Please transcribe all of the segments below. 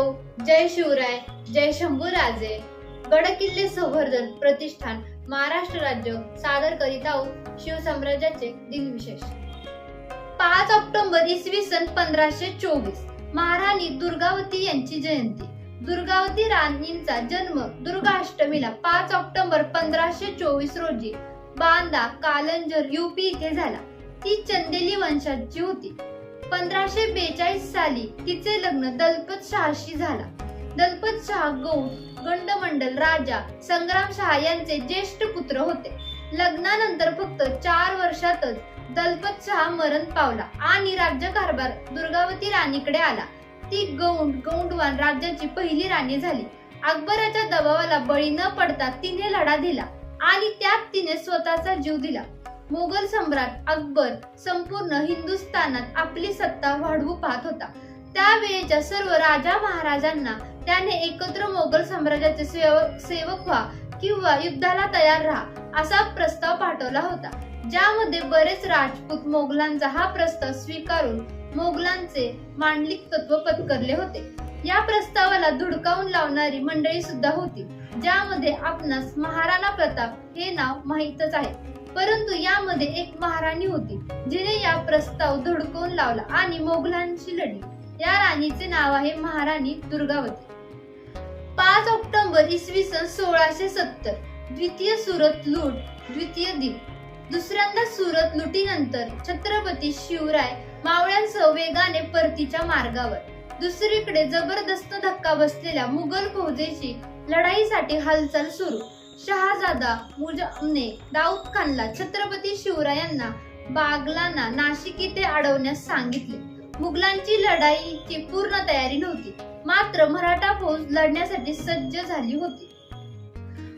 जिजाऊ जय शिवराय जय शंभूराजे गडकिल्ले संवर्धन प्रतिष्ठान महाराष्ट्र राज्य सादर करीत आहोत शिवसाम्राज्याचे दिनविशेष पाच ऑक्टोबर इसवी सन पंधराशे चोवीस महाराणी दुर्गावती यांची जयंती. दुर्गावती राणींचा जन्म दुर्गाष्टमीला पाच ऑक्टोबर पंधराशे चोवीस रोजी बांदा कालंजर युपी इथे झाला. ती चंदेली वंशाची होती. पंधराशे बेचाळीस साली तिचे लग्न दलपत शहाशी झाला. दलपत शहा गौड गंडमंडल राजा संग्राम शहा यांचे ज्येष्ठ पुत्र होते. लग्नानंतर फक्त चार वर्षातच दलपत शहा मरण पावला आणि राज्यकारभार दुर्गावती राणीकडे आला. ती गौंड गौंडवान राज्याची पहिली राणी झाली. अकबराच्या दबावाला बळी न पडता तिने लढा दिला आणि त्यात तिने स्वतःचा जीव दिला. मोगल सम्राट अकबर संपूर्ण हिंदुस्थानात आपली सत्ता वाढवू पाहत होता. त्यावेळेच्या सर्व राजा महाराजांना त्याने एकत्र मोगल साम्राज्याचे सेवक सेवक व्हा किंवा युद्धाला तयार राहा असा प्रस्ताव पाठवला होता. ज्यामध्ये बरेच राजपूत मोगलांचा हा प्रस्ताव स्वीकारून मोगलांचे मांडलिक तत्व पत्करले होते. या प्रस्तावाला धुडकावून लावणारी मंडळी सुद्धा होती ज्यामध्ये आपणास महाराणा प्रताप हे नाव माहीतच आहे. परंतु यामध्ये एक महाराणी होती जिने या प्रस्ताव धडकवून लावला आणि मोगलांशी लढली. या राणीचे नाव आहे महाराणी दुर्गावती. पाच ऑक्टोबर इसवी सन सोळाशे सत्तर द्वितीय सुरत लूट द्वितीय दिन. दुसऱ्यांदा सुरत लुटीनंतर छत्रपती शिवराय मावळ्यांसह वेगाने परतीच्या मार्गावर. दुसरीकडे जबरदस्त धक्का बसलेल्या मुघल फौजेची लढाईसाठी हालचाल सुरू. शहाजादा मुजामने दाऊद खानला छत्रपती शिवरायांना बागलांना नाशिक येथे अडवण्यास सांगितले. मुघलांची लढाईची पूर्ण तयारी नव्हती. मात्र मराठा फौज लढण्यासाठी सज्ज झाली होती.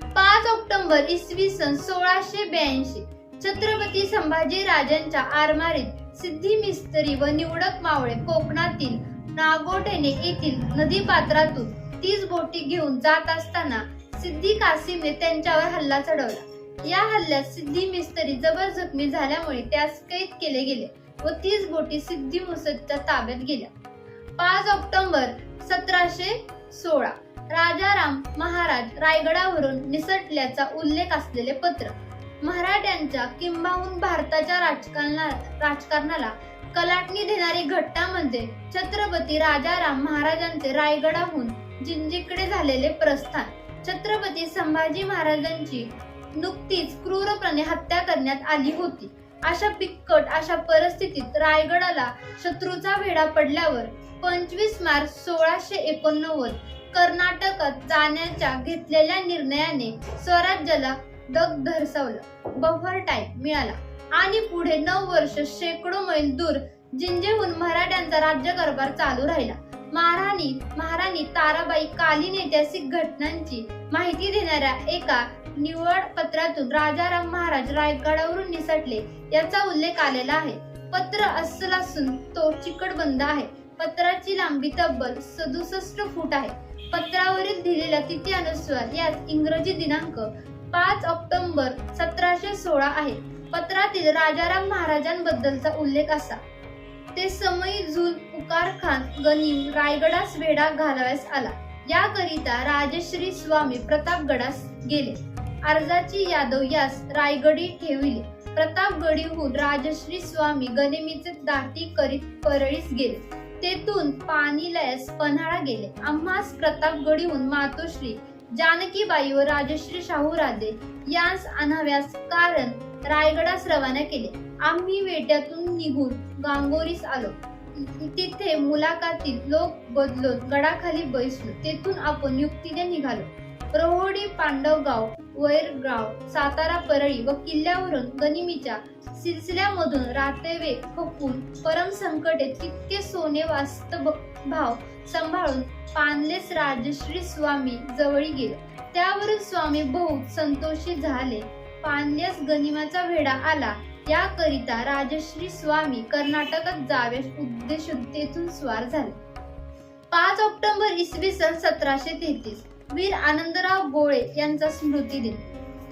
पाच ऑक्टोबर इसवी सन सोळाशे ब्याऐंशी छत्रपती संभाजी राजांच्या आरमारीत सिद्धी मिस्त्री व निवडक मावळे कोकणातील नागोठेने येथील नदी पात्रातून तीस बोटी घेऊन जात असताना सिद्धी कासिमने त्यांच्यावर हल्ला चढवला. या हल्ल्यात सिद्धी मिस्त्री जबर जखमी झाल्यामुळे त्यास कैद केले गेले व तीस बोटी सिद्धी मुसदच्या ताब्यात गेल्या. पाच ऑक्टोबर सतराशे सोळा राजाराम महाराज रायगडावरून निसटल्याचा उल्लेख असलेले पत्र. मराठ्यांच्या किंबाहून भारताच्या राजकारणा राजकारणाला कलाटणी देणारी घटना म्हणजे छत्रपती राजाराम महाराजांचे रायगडाहून जिंजीकडे झालेले प्रस्थान. छत्रपती संभाजी महाराजांची नुकतीच क्रूरपणे हत्या करण्यात आली होती. अशा बिकट अशा परिस्थितीत रायगडाला शत्रूचा वेढा पडल्यावर पंचवीस मार्च सोळाशे एकोणनव्वद कर्नाटकात जाण्याच्या घेतलेल्या निर्णयाने स्वराज्याला दग धरसवलं बफर टाईम मिळाला. आणि पुढे नऊ वर्ष शेकडो मैल दूर जिंजेहून मराठ्यांचा राज्यकारभार चालू राहिला. महाराणी महाराणी ताराबाई कालीन ऐतिहासिक घटनांची माहिती देणाऱ्या एका निवड पत्रातून राजाराम महाराज रायगडावरून निसटले. याचा उल्लेख आलेला आहे. पत्र अस्सल असून तो चिकटबंद आहे. पत्राची लांबी तब्बल सदुसष्ट फूट आहे. पत्रावरील दिलेल्या तिथी अनुसार यात इंग्रजी दिनांक पाच ऑक्टोबर सतराशे सोळा आहे. पत्रातील राजाराम महाराजांबद्दलचा उल्लेख असा. ते समयी झुल पुकार खान गनीम रायगडास वेढा घालाव्यास आला. याकरिता राजश्री स्वामी प्रतापगडास गेले. अर्जाची यादव यास रायगडी ठेविले. प्रतापगडीहून राजश्री स्वामी गनिमीचे दाटी करीत परळीस गेले. तेथून पाणीलयास पन्हाळा गेले. आम्हास प्रतापगडीहून मातोश्री जानकीबाई व राजश्री शाहू राजे यांस आणाव्यास कारण रायगडास रवाना केले. आम्ही वेट्यातून निघून गांगोरीस आलो. तिथे मुलाखतीत लोक बदलून गडाखाली बैसलो. तेथून आपण युक्तीने निघालो. प्रहोडी पांडवगाव वैरगाव सातारा परळी व किल्ल्यावरून गनिमीच्या सिलसिल्यामधून रातेवे खपून परम संकटे तितके सोने वास्तव भाव सांभाळून पानलेस राजश्री स्वामी जवळी गेले. त्यावरून स्वामी बहुत संतोषी झाले. पानलेस गनिमाचा वेढा आला. याकरिता राजश्री स्वामी कर्नाटकात जाव्यास उद्देशून तेथून स्वार झाले. पाच ऑक्टोबर इसवी सन सतराशे तेहतीस वीर आनंदराव गोळे यांचा स्मृती दिन.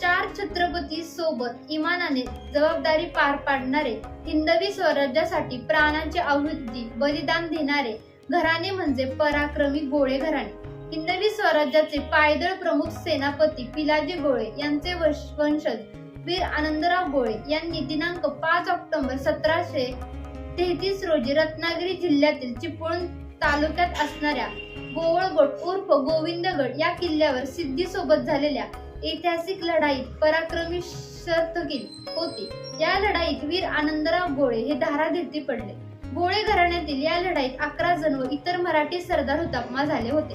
चार छत्रपती सोबत इमानाने जबाबदारी पार पाडणारे हिंदवी स्वराज्यासाठी प्राणांची आवृत्ती बलिदान देणारे घराणे म्हणजे पराक्रमी गोळे घराणे. हिंदवी स्वराज्याचे पायदळ प्रमुख सेनापती पिलाजी गोळे यांचे वंश- वंशज वीर आनंदराव गोळे यांनी दिनांक पाच ऑक्टोबर सतराशे तेहतीस रोजी रत्नागिरी जिल्ह्यातील चिपळूण तालुक्यात असणाऱ्या गोवळगड उर्फ गोविंदगड या किल्ल्यावर सिद्धीसोबत झालेल्या ऐतिहासिक लढाईत पराक्रमी शर्थ होती. या लढाईत वीर आनंदराव गोळे हे धारातीर्थी पडले. गोळे घराण्यातील या लढाईत अकरा जण व इतर मराठी सरदार हुतात्मा झाले होते.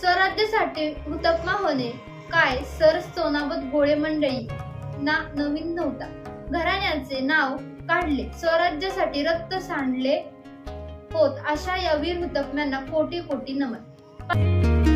स्वराज्यासाठी हुतात्मा होणे काय? सर सोनाबत गोळे मंडळी ना नवीन नव्हता. घराण्याचे नाव काढले. स्वराज्यासाठी रक्त सांडले होत अशा या वीर हुतात्म्यांना कोटी कोटी नमन.